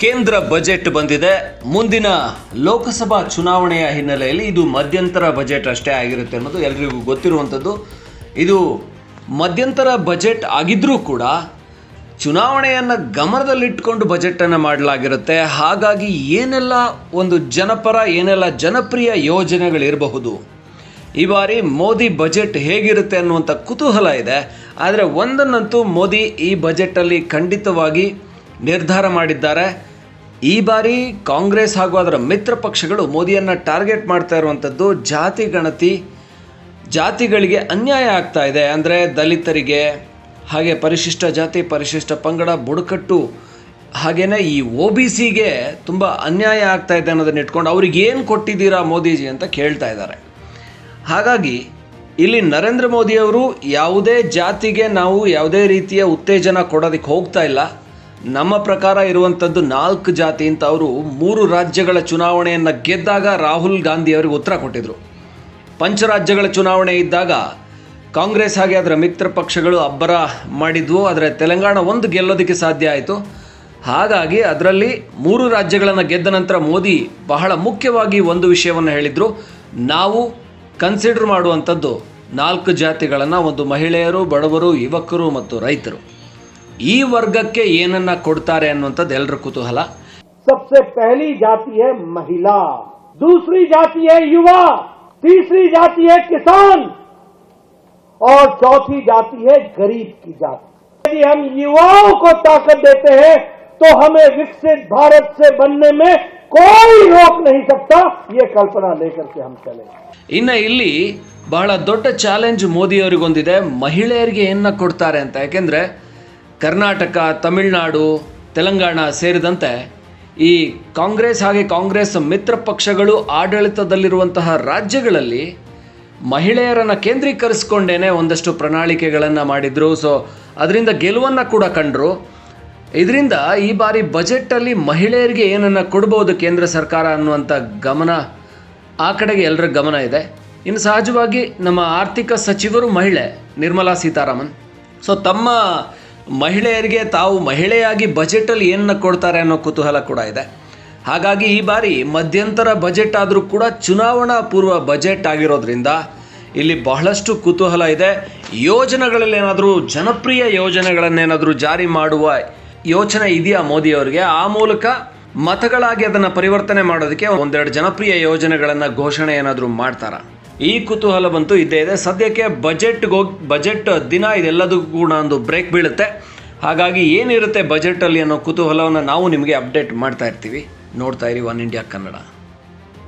ಕೇಂದ್ರ ಬಜೆಟ್ ಬಂದಿದೆ. ಮುಂದಿನ ಲೋಕಸಭಾ ಚುನಾವಣೆಯ ಹಿನ್ನೆಲೆಯಲ್ಲಿ ಇದು ಮಧ್ಯಂತರ ಬಜೆಟ್ ಅಷ್ಟೇ ಆಗಿರುತ್ತೆ ಅನ್ನೋದು ಎಲ್ರಿಗೂ ಗೊತ್ತಿರುವಂಥದ್ದು. ಇದು ಮಧ್ಯಂತರ ಬಜೆಟ್ ಆಗಿದ್ರೂ ಕೂಡ ಚುನಾವಣೆಯನ್ನು ಗಮನದಲ್ಲಿಟ್ಟುಕೊಂಡು ಬಜೆಟನ್ನು ಮಾಡಲಾಗಿರುತ್ತೆ. ಹಾಗಾಗಿ ಏನೆಲ್ಲ ಒಂದು ಜನಪರ, ಏನೆಲ್ಲ ಜನಪ್ರಿಯ ಯೋಜನೆಗಳಿರಬಹುದು. ಈ ಬಾರಿ ಮೋದಿ ಬಜೆಟ್ ಹೇಗಿರುತ್ತೆ ಅನ್ನುವಂಥ ಕುತೂಹಲ ಇದೆ. ಆದರೆ ಒಂದನ್ನಂತೂ ಮೋದಿ ಈ ಬಜೆಟಲ್ಲಿ ಖಂಡಿತವಾಗಿ ನಿರ್ಧಾರ ಮಾಡಿದ್ದಾರೆ. ಈ ಬಾರಿ ಕಾಂಗ್ರೆಸ್ ಹಾಗೂ ಅದರ ಮಿತ್ರ ಪಕ್ಷಗಳು ಮೋದಿಯನ್ನು ಟಾರ್ಗೆಟ್ ಮಾಡ್ತಾ ಇರುವಂಥದ್ದು ಜಾತಿ ಗಣತಿ, ಜಾತಿಗಳಿಗೆ ಅನ್ಯಾಯ ಆಗ್ತಾ ಇದೆ. ಅಂದರೆ ದಲಿತರಿಗೆ ಹಾಗೆ ಪರಿಶಿಷ್ಟ ಜಾತಿ, ಪರಿಶಿಷ್ಟ ಪಂಗಡ, ಬುಡಕಟ್ಟು ಹಾಗೆಯೇ ಈ ಒ ಬಿ ಸಿಗೆ ತುಂಬ ಅನ್ಯಾಯ ಆಗ್ತಾ ಇದೆ ಅನ್ನೋದನ್ನ ಇಟ್ಕೊಂಡು ಅವ್ರಿಗೆ ಏನು ಕೊಟ್ಟಿದ್ದೀರಾ ಮೋದಿಜಿ ಅಂತ ಕೇಳ್ತಾ ಇದ್ದಾರೆ. ಹಾಗಾಗಿ ಇಲ್ಲಿ ನರೇಂದ್ರ ಮೋದಿಯವರು ಯಾವುದೇ ಜಾತಿಗೆ ನಾವು ಯಾವುದೇ ರೀತಿಯ ಉತ್ತೇಜನ ಕೊಡೋದಕ್ಕೆ ಹೋಗ್ತಾ ಇಲ್ಲ. ನಮ್ಮ ಪ್ರಕಾರ ಇರುವಂಥದ್ದು ನಾಲ್ಕು ಜಾತಿ ಅಂತ ಅವರು ಮೂರು ರಾಜ್ಯಗಳ ಚುನಾವಣೆಯನ್ನು ಗೆದ್ದಾಗ ರಾಹುಲ್ ಗಾಂಧಿ ಅವರಿಗೆ ಉತ್ತರ ಕೊಟ್ಟಿದ್ರು. ಪಂಚರಾಜ್ಯಗಳ ಚುನಾವಣೆ ಇದ್ದಾಗ ಕಾಂಗ್ರೆಸ್ ಹಾಗೆ ಅದರ ಮಿತ್ರ ಪಕ್ಷಗಳು ಅಬ್ಬರ ಮಾಡಿದ್ವು. ಆದರೆ ತೆಲಂಗಾಣ ಒಂದು ಗೆಲ್ಲೋದಕ್ಕೆ ಸಾಧ್ಯ ಆಯಿತು. ಹಾಗಾಗಿ ಅದರಲ್ಲಿ ಮೂರು ರಾಜ್ಯಗಳನ್ನು ಗೆದ್ದ ನಂತರ ಮೋದಿ ಬಹಳ ಮುಖ್ಯವಾಗಿ ಒಂದು ವಿಷಯವನ್ನು ಹೇಳಿದರು. ನಾವು ಕನ್ಸಿಡರ್ ಮಾಡುವಂಥದ್ದು ನಾಲ್ಕು ಜಾತಿಗಳನ್ನು ಒಂದು ಮಹಿಳೆಯರು, ಬಡವರು, ಯುವಕರು ಮತ್ತು ರೈತರು. ಈ ವರ್ಗಕ್ಕೆ ಏನನ್ನ ಕೊಡ್ತಾರೆ ಅನ್ನುವಂಥದ್ದು ಎಲ್ಲರ ಕುತೂಹಲ सबसे पहली जाति है महिला दूसरी जाति है युवा तीसरी जाति है किसान और चौथी जाति है गरीब की जाति यदि हम युवाओं को ताकत देते हैं तो हमें विकसित भारत से बनने में कोई रोक नहीं सकता ये कल्पना लेकर के हम चले ಇನ್ನು ಇಲ್ಲಿ ಬಹಳ ದೊಡ್ಡ ಚಾಲೆಂಜ್ ಮೋದಿಯವರಿಗೊಂದಿದೆ ಮಹಿಳೆಯರಿಗೆ ಏನ ಕೊಡ್ತಾರೆ ಅಂತ ಯಾಕೆಂದರೆ ಕರ್ನಾಟಕ, ತಮಿಳುನಾಡು, ತೆಲಂಗಾಣ ಸೇರಿದಂತೆ ಈ ಕಾಂಗ್ರೆಸ್ ಹಾಗೆ ಕಾಂಗ್ರೆಸ್ ಮಿತ್ರ ಪಕ್ಷಗಳು ಆಡಳಿತದಲ್ಲಿರುವಂತಹ ರಾಜ್ಯಗಳಲ್ಲಿ ಮಹಿಳೆಯರನ್ನು ಕೇಂದ್ರೀಕರಿಸ್ಕೊಂಡೇನೆ ಒಂದಷ್ಟು ಪ್ರಣಾಳಿಕೆಗಳನ್ನು ಮಾಡಿದರು. ಸೊ ಅದರಿಂದ ಗೆಲುವನ್ನು ಕೂಡ ಕಂಡರು. ಇದರಿಂದ ಈ ಬಾರಿ ಬಜೆಟಲ್ಲಿ ಮಹಿಳೆಯರಿಗೆ ಏನನ್ನು ಕೊಡ್ಬೋದು ಕೇಂದ್ರ ಸರ್ಕಾರ ಅನ್ನುವಂಥ ಗಮನ ಆ ಕಡೆಗೆ ಎಲ್ಲರ ಗಮನ ಇದೆ. ಇನ್ನು ಸಹಜವಾಗಿ ನಮ್ಮ ಆರ್ಥಿಕ ಸಚಿವರು ಮಹಿಳೆ ನಿರ್ಮಲಾ ಸೀತಾರಾಮನ್. ಸೊ ತಮ್ಮ ಮಹಿಳೆಯರಿಗೆ ತಾವು ಮಹಿಳೆಯಾಗಿ ಬಜೆಟಲ್ಲಿ ಏನನ್ನ ಕೊಡ್ತಾರೆ ಅನ್ನೋ ಕುತೂಹಲ ಕೂಡ ಇದೆ. ಹಾಗಾಗಿ ಈ ಬಾರಿ ಮಧ್ಯಂತರ ಬಜೆಟ್ ಆದರೂ ಕೂಡ ಚುನಾವಣಾ ಪೂರ್ವ ಬಜೆಟ್ ಆಗಿರೋದ್ರಿಂದ ಇಲ್ಲಿ ಬಹಳಷ್ಟು ಕುತೂಹಲ ಇದೆ. ಯೋಜನೆಗಳಲ್ಲಿ ಏನಾದರೂ ಜನಪ್ರಿಯ ಯೋಜನೆಗಳನ್ನೇನಾದರೂ ಜಾರಿ ಮಾಡುವ ಯೋಚನೆ ಇದೆಯಾ ಮೋದಿಯವರಿಗೆ ಆ ಮೂಲಕ ಮತಗಳಾಗಿ ಅದನ್ನು ಪರಿವರ್ತನೆ ಮಾಡೋದಕ್ಕೆ ಒಂದೆರಡು ಜನಪ್ರಿಯ ಯೋಜನೆಗಳನ್ನು ಘೋಷಣೆ ಏನಾದರೂ ಮಾಡ್ತಾರಾ? ಈ ಕುತೂಹಲ ಬಂತು, ಇದ್ದೇ ಇದೆ. ಸದ್ಯಕ್ಕೆ ಬಜೆಟ್ಗೆ ಹೋಗಿ ಬಜೆಟ್ ದಿನ ಇದೆಲ್ಲದಕ್ಕೂ ಕೂಡ ಒಂದು ಬ್ರೇಕ್ ಬೀಳುತ್ತೆ. ಹಾಗಾಗಿ ಏನಿರುತ್ತೆ ಬಜೆಟಲ್ಲಿ ಅನ್ನೋ ಕುತೂಹಲವನ್ನು ನಾವು ನಿಮಗೆ ಅಪ್ಡೇಟ್ ಮಾಡ್ತಾ ಇರ್ತೀವಿ. ನೋಡ್ತಾ ಇರಿ ಒನ್ ಇಂಡಿಯಾ ಕನ್ನಡ